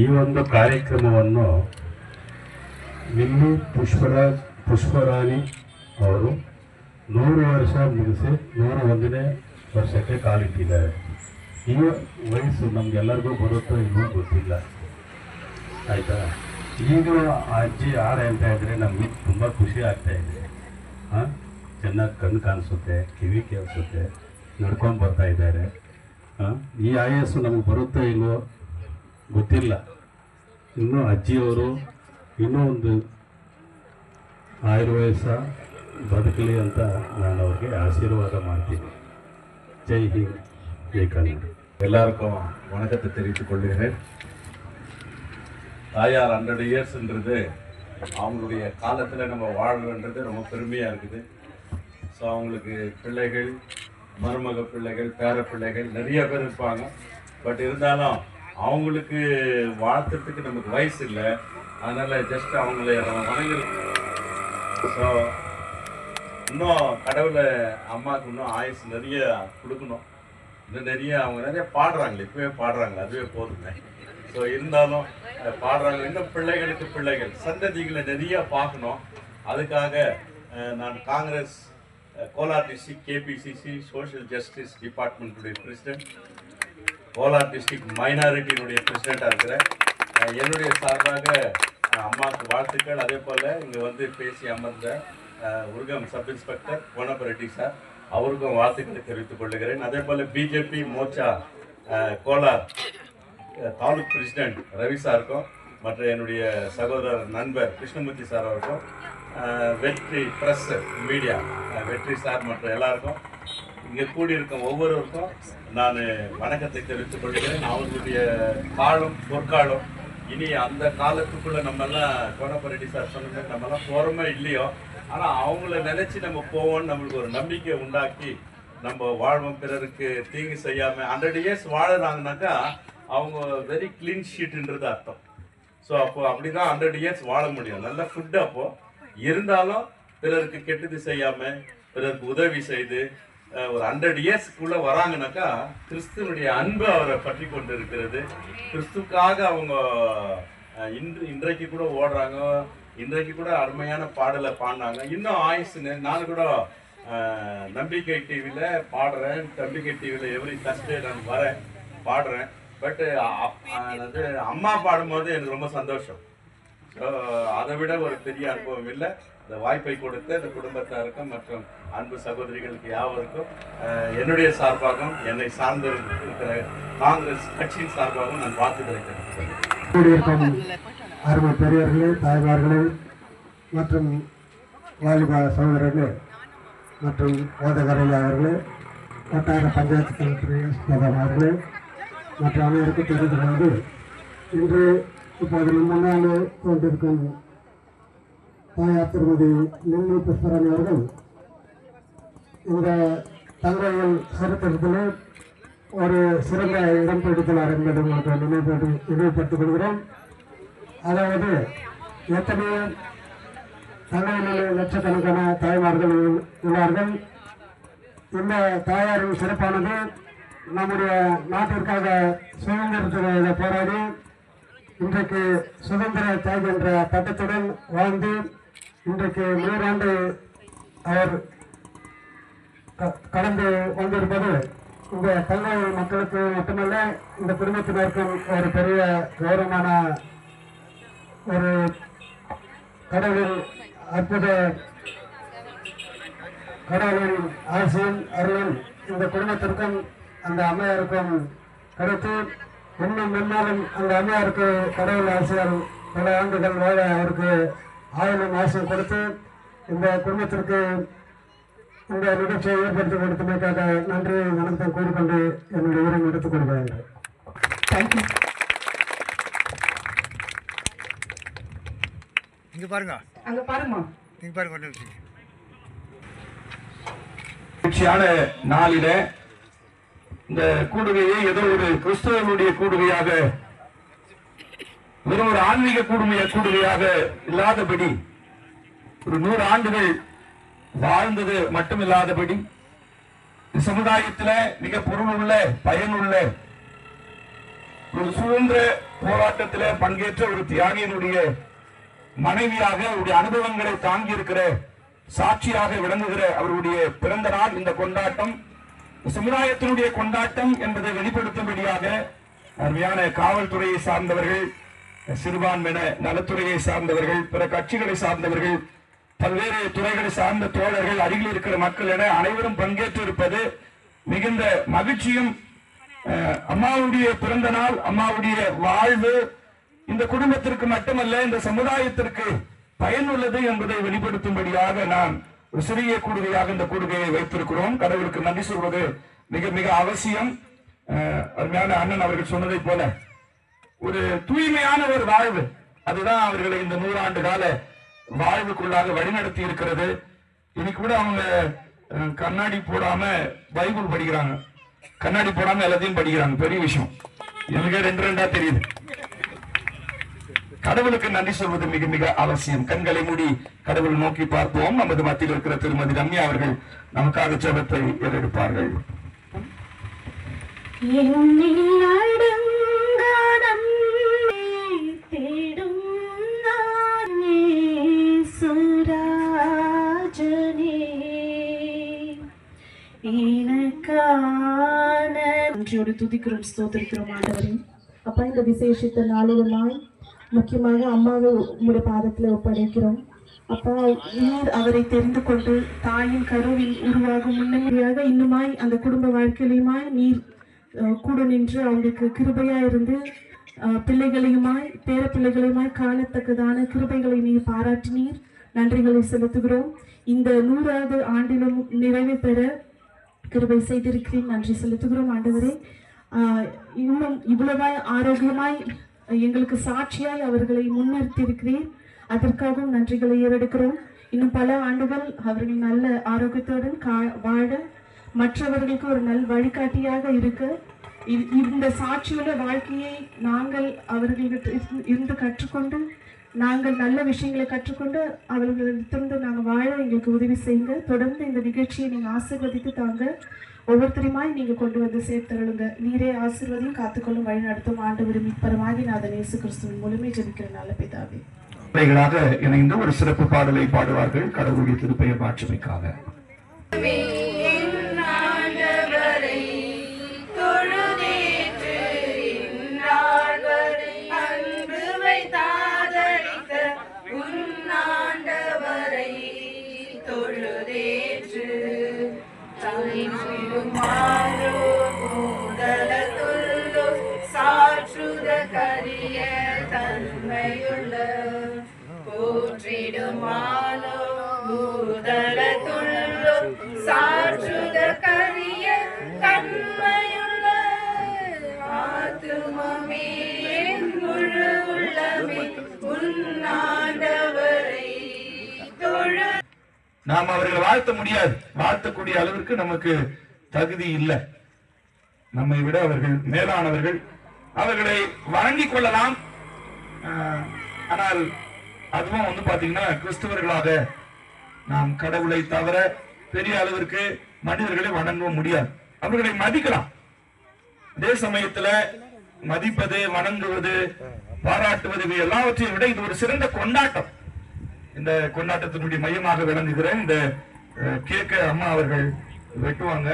ಈ ಒಂದು ಕಾರ್ಯಕ್ರಮವನ್ನು ನಿಮ್ಮ ಪುಷ್ಪರಾಜ್ ಪುಷ್ಪರಾಣಿ ಅವರು ನೂರು ವರ್ಷ ಮುಗಿಸಿ ನೂರ ಒಂದನೇ ವರ್ಷಕ್ಕೆ ಕಾಲಿಟ್ಟಿದ್ದಾರೆ. ಈ ವಯಸ್ಸು ನಮಗೆಲ್ಲರಿಗೂ ಬರುತ್ತೋ ಇನ್ನೂ ಗೊತ್ತಿಲ್ಲ. ಆಯಿತಾ? ಈಗ ಅಜ್ಜಿ ಆಡೆ ಅಂತ ಇದ್ರೆ ನಮಗೆ ತುಂಬ ಖುಷಿ ಆಗ್ತಾ ಇದೆ. ಹಾಂ ಚೆನ್ನಾಗಿ ಕಣ್ಣು ಕಾಣಿಸುತ್ತೆ, ಕಿವಿ ಕೇಳಿಸುತ್ತೆ, ನಡ್ಕೊಂಡು ಬರ್ತಾ ಇದ್ದಾರೆ. ಈ ಆಯಸ್ಸು ನಮಗೆ ಬರುತ್ತೋ ಇಲ್ವೋ ಗೊತ್ತಿಲ್ಲ ಇನ್ನೂ ಅಜ್ಜಿಯವರು ಇನ್ನೂ ಒಂದು ಆಯುರ್ವೇಸ ಬದುಕಲಿ ಅಂತ ನಾನು ಅವ್ರಿಗೆ ಆಶೀರ್ವಾದ ಮಾಡ್ತೀನಿ ஜெய் ஹிந்த் ஜெய் கன்னட எல்லாருக்கும் வணக்கத்தை தெரிவித்துக் கொள்கிறேன் தாயார் ஹண்ட்ரட் இயர்ஸ்ன்றது அவங்களுடைய காலத்தில் நம்ம வாழ்றன்றது ரொம்ப பெருமையாக இருக்குது ஸோ அவங்களுக்கு பிள்ளைகள் மருமக பிள்ளைகள் பேர பிள்ளைகள் நிறைய பேர் இருப்பாங்க பட் இருந்தாலும் அவங்களுக்கு வாழ்த்துறதுக்கு நமக்கு வயசு இல்லை. அதனால் ஜஸ்ட் அவங்கள நம்ம வணங்குறது ஸோ இன்னும் கடவுளை அம்மாவுக்கு இன்னும் ஆயுசு நிறைய கொடுக்கணும். இன்னும் நிறைய அவங்க நிறைய பாடுறாங்களே இப்பவே பாடுறாங்க அதுவே போதுங்க. ஸோ இருந்தாலும் பாடுறாங்க. இன்னும் பிள்ளைகளுக்கு பிள்ளைகள் சந்ததிகளை நிறைய பார்க்கணும். அதுக்காக நான் Congress Kolar district KPCC social justice டிபார்ட்மெண்ட்டுடைய president Kolar district மைனாரிட்டியினுடைய பிரசிடெண்ட்டாக இருக்கிறேன் என்னுடைய சார்பாக அம்மாவுக்கு வாழ்த்துக்கள். அதே போல் இங்கே வந்து பேசி அமர்ந்த உருகம் sub inspector Konappa Reddy sir அவருக்கும் வாழ்த்துக்களை தெரிவித்துக் கொள்கிறேன். அதே போல் பிஜேபி மோர்ச்சா கோலார் தாலுக் பிரசிடென்ட் ரவி சாருக்கும் மற்ற என்னுடைய சகோதரர் நண்பர் கிருஷ்ணமூர்த்தி சார் அவருக்கும் வெற்றி ப்ரெஸ் மீடியா வெற்றி சார் மற்ற எல்லாருக்கும் இங்கே கூடியிருக்கும் ஒவ்வொருவருக்கும் நான் வணக்கத்தை தெரிவித்துக் கொள்கிறேன். அவர்களுடைய காலம் பொற்காலம் இனி அந்த காலத்துக்குள்ளே நம்மெல்லாம் எல்லாம் கோனப்பரெட்டி சார் சொன்ன மாதிரி நம்ம இல்லையோ? ஆனால் அவங்கள நினச்சி நம்ம போவோம்னு நம்மளுக்கு ஒரு நம்பிக்கை உண்டாக்கி நம்ம வாழ்வோம். பிறருக்கு தீங்கு செய்யாமல் ஹண்ட்ரட் இயர்ஸ் வாழறாங்கனாக்கா அவங்க வெரி கிளீன் ஷீட்டுன்றது அர்த்தம். ஸோ அப்போ அப்படிதான் ஹண்ட்ரட் இயர்ஸ் வாழ முடியும். நல்ல ஃபுட் அப்போது இருந்தாலும் பிறருக்கு கெட்டது செய்யாமல் பிறருக்கு உதவி செய்து ஒரு ஹண்ட்ரட் இயர்ஸ்க்குள்ள வராங்கனாக்கா கிறிஸ்துவனுடைய அன்பு அவரை பற்றி கொண்டு இருக்கிறது கிறிஸ்துக்காக அவங்க இன்று இன்றைக்கு கூட ஓடுறாங்க. இன்றைக்கு கூட அருமையான பாடலை பாடினாங்க. இன்னும் ஆயுசுன்னு நான் கூட நம்பிக்கை டிவியில் பாடுறேன். நம்பிக்கை டிவியில் எவ்ரி தஸ்டே நான் வரேன் பாடுறேன். பட்டு அது அம்மா பாடும்போது எனக்கு ரொம்ப சந்தோஷம். ஸோ அதை விட ஒரு பெரிய அனுபவம் இல்லை. இந்த வாய்ப்பை கொடுத்த இந்த குடும்பத்தாருக்கும் மற்றும் அன்பு சகோதரிகளுக்கு யாவருக்கும் என்னுடைய சார்பாகவும் என்னை சார்ந்து இருக்கிற காங்கிரஸ் கட்சியின் சார்பாகவும் நான் வாழ்த்து தெரிவித்துக் அருமை பெரியவர்களே தாய்மார்களே மற்றும் வாலிப சகோதரர்களே மற்றும் ஓதகரையா அவர்களே வட்டார பஞ்சாயத்து தலைவர் அவர்களே மற்ற அனைவருக்கும் தெரிந்து கொண்டு இன்று இப்போது முன்னால் கொண்டிருக்கும் தாயார் திருமதி நெல்லி புஷ்பரணி அவர்கள். இந்த தங்கங்கள் சரித்திரத்தில் ஒரு சிறந்த இடம் பிடித்துள்ளார் என்பதை உங்களுக்கு நினைவுபடுத்தி நினைவுபடுத்திக் கொள்கிறோம் அதாவது எத்தனையோ தங்கையிலே லட்சக்கணக்கான தாய்மார்கள் உள்ளார்கள். இந்த தாயாரின் சிறப்பானது நம்முடைய நாட்டிற்காக சுதந்திரத்தில் போராடி இன்றைக்கு சுதந்திர தாய் என்ற பட்டத்துடன் வாழ்ந்து இன்றைக்கு நூறாண்டு அவர் க- கடந்து வந்திருப்பது இந்த தங்கை மக்களுக்கு மட்டுமல்ல இந்த குடும்பத்தினருக்கும் ஒரு பெரிய கௌரவமான ஒரு கடவுள் அற்புத கடவுளின் ஆசியும் அருளும் இந்த குடும்பத்திற்கும் அந்த அம்மையாருக்கும் கிடைத்து இன்னும் முன்னாலும் அந்த அம்மையாருக்கு கடவுள் ஆசையால் பல ஆண்டுகள் வாழ அவருக்கு ஆயுளும் ஆசையும் கொடுத்து இந்த குடும்பத்திற்கு இந்த நிகழ்ச்சியை ஏற்படுத்தி கொடுத்தமைக்காக நன்றி வணக்கத்தை கூறிக்கொண்டு என்னுடைய உரை எடுத்துக் கொள்கிறேன். தேங்க்யூ இங்க பாருங்க. அங்க பாருங்க ஒரு நிமிஷம். மகிழ்ச்சியான நாளில இந்த கூடுகையை ஏதோ ஒரு கிறிஸ்தவனுடைய கூடுகையாக வெறும் ஒரு ஆன்மீக கூடுமைய கூடுகையாக இல்லாதபடி ஒரு நூறு ஆண்டுகள் வாழ்ந்தது மட்டுமில்லாதபடி இல்லாதபடி சமுதாயத்தில் மிக பொருளுள்ள பயனுள்ள ஒரு சுதந்திர போராட்டத்தில் பங்கேற்ற ஒரு தியாகியினுடைய மனைவியாக அவருடைய அனுபவங்களை தாங்கி இருக்கிற சாட்சியாக விளங்குகிற அவருடைய பிறந்த நாள் இந்த கொண்டாட்டம். சமுதாயத்தினுடைய கொண்டாட்டம் என்பதை வெளிப்படுத்தும்படியாக அருமையான காவல்துறையை சார்ந்தவர்கள் சிறுபான்மையின நலத்துறையை சார்ந்தவர்கள் பிற கட்சிகளை சார்ந்தவர்கள் பல்வேறு துறைகளை சார்ந்த தோழர்கள் அருகில் இருக்கிற மக்கள் என அனைவரும் பங்கேற்று இருப்பது மிகுந்த மகிழ்ச்சியும் அம்மாவுடைய பிறந்த நாள் அம்மாவுடைய வாழ்வு இந்த குடும்பத்திற்கு மட்டுமல்ல இந்த சமுதாயத்திற்கு பயனுள்ளது என்பதை வெளிப்படுத்தும்படியாக நாம் ஒரு சிறிய கூடுகையாக இந்த கூடுகையை வைத்திருக்கிறோம். கடவுளுக்கு நன்றி சொல்வது மிக மிக அவசியம். அருமையான அண்ணன் அவர்கள் சொன்னதை போல ஒரு தூய்மையான ஒரு வாழ்வு. அதுதான் அவர்களை இந்த நூறாண்டு கால வாழ்வுக்குள்ளாக வழிநடத்தி இருக்கிறது. இன்னைக்கு கூட அவங்க கண்ணாடி போடாம பைபிள் படிக்கிறாங்க. கண்ணாடி போடாம எல்லாத்தையும் படிக்கிறாங்க. பெரிய விஷயம். எனக்கு ரெண்டு ரெண்டா தெரியுது. கடவுளுக்கு நன்றி சொல்வது மிக மிக அவசியம். கண்களை மூடி கடவுள் நோக்கி பார்ப்போம். நமது மத்தியில் இருக்கிற திருமதி ரம்யா அவர்கள் நமக்காக ஜெபத்தை ஏறெடுப்பார்கள். நன்றியோடு துதிக்கிறோம் ஸ்தோத்திரிக்கிறோம் ஆண்டவரே. அப்பா இந்த விசேஷித்த நாளிலுமாய் முக்கியமாக அம்மாவை உங்களுடைய பாதத்தில் ஒப்படைக்கிறோம். அப்பா நீர் அவரை தெரிந்து கொண்டு தாயின் கருவில் உருவாகும் முன்னமையாக இன்னுமாய் அந்த குடும்ப வாழ்க்கையிலுமாய் நீர் கூட நின்று அவங்களுக்கு கிருபையா இருந்து பிள்ளைகளையுமாய் பேர பிள்ளைகளையுமாய் காணத்தக்கதான கிருபைகளை நீர் பாராட்டினீர் நன்றிகளை செலுத்துகிறோம். இந்த நூறாவது ஆண்டிலும் நிறைவு பெற கிருபை செய்திருக்கிறேன். நன்றி செலுத்துகிறோம் ஆண்டவரே. இன்னும் இவ்வளவாய் ஆரோக்கியமாய் எங்களுக்கு சாட்சியாய் அவர்களை முன்னிறுத்தியிருக்கிறேன் அதற்காகவும் நன்றிகளை ஏறெடுக்கிறோம். இன்னும் பல ஆண்டுகள் அவர்கள் நல்ல ஆரோக்கியத்துடன் கா- வாழ மற்றவர்களுக்கு ஒரு நல் வழிகாட்டியாக இருக்க இ- இந்த சாட்சியுள்ள வாழ்க்கையை நாங்கள் அவர்களிடம் இருந்து- இருந்து கற்றுக்கொண்டு நாங்கள் நல்ல விஷயங்களை கற்றுக்கொண்டு அவர்களிடத்திலிருந்து நாங்கள் வாழ எங்களுக்கு உதவி செய்யுங்க. தொடர்ந்து இந்த நிகழ்ச்சியை நீங்கள் ஆசீர்வதித்து தாங்க. ஒவ்வொருத்தரையுமாய் நீங்கள் கொண்டு வந்து சேர்த்தருளுங்க. நீரே ஆசீர்வதியும் காத்துக்கொள்ளும் வழி நடத்தும் ஆண்டு விரும்பி பரமாகி நாதன் இயேசு கிறிஸ்துவின் மூலமே ஜெபிக்கிற நல்ல பிதாவே. பிள்ளைகளாக இணைந்து ஒரு சிறப்பு பாடலை பாடுவார்கள். கடவுளுடைய திருப்பெயர் மாற்றுமைக்காக. நாம் அவர்களை வாழ்த்த முடியாது. வாழ்த்தக்கூடிய அளவிற்கு நமக்கு தகுதி இல்லை. நம்மை விட அவர்கள் மேலானவர்கள். அவர்களை வணங்கிக் கொள்ளலாம். ஆனால் அதுவும் வந்து பாத்தீங்கன்னா கிறிஸ்தவர்களாக நாம் கடவுளை தவிர பெரிய அளவிற்கு மனிதர்களை வணங்க முடியாது. அவர்களை மதிக்கலாம். அதே சமயத்துல மதிப்பது வணங்குவது பாராட்டுவது இவை எல்லாவற்றையும் விட இது ஒரு சிறந்த கொண்டாட்டம். இந்த கொண்டாட்டத்தினுடைய மையமாக விளங்குகிற இந்த கேக்க அம்மா அவர்கள் வெட்டுவாங்க.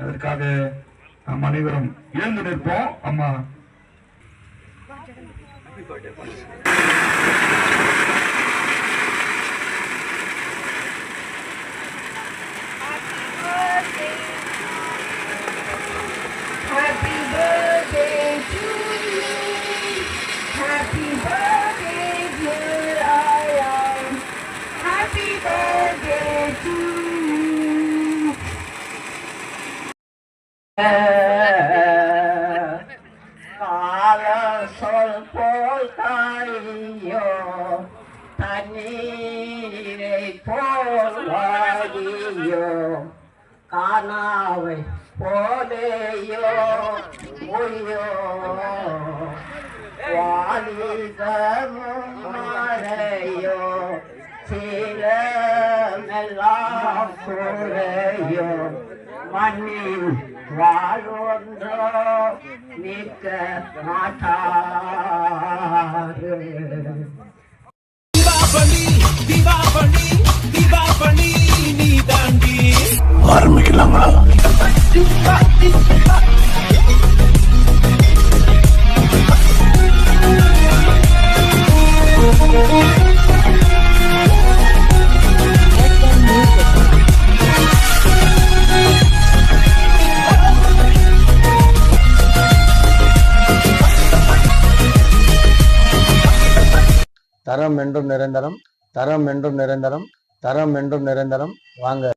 அதற்காக நாம் அனைவரும் எழுந்து நிற்போம். அம்மா. Happy வாடியோ காணாவை போலேயோ பொய்யோ வாலிதமும் மறையோ சீலமெல்லாம் குறையோ மண்ணில் வாழ்வொன்றோ நீ வைக்க மாட்டாரு தரம் என்றும் நிரந்தரம் தரம் என்றும் நிரந்தரம் தரம் என்றும் நிரந்தரம். வாங்க.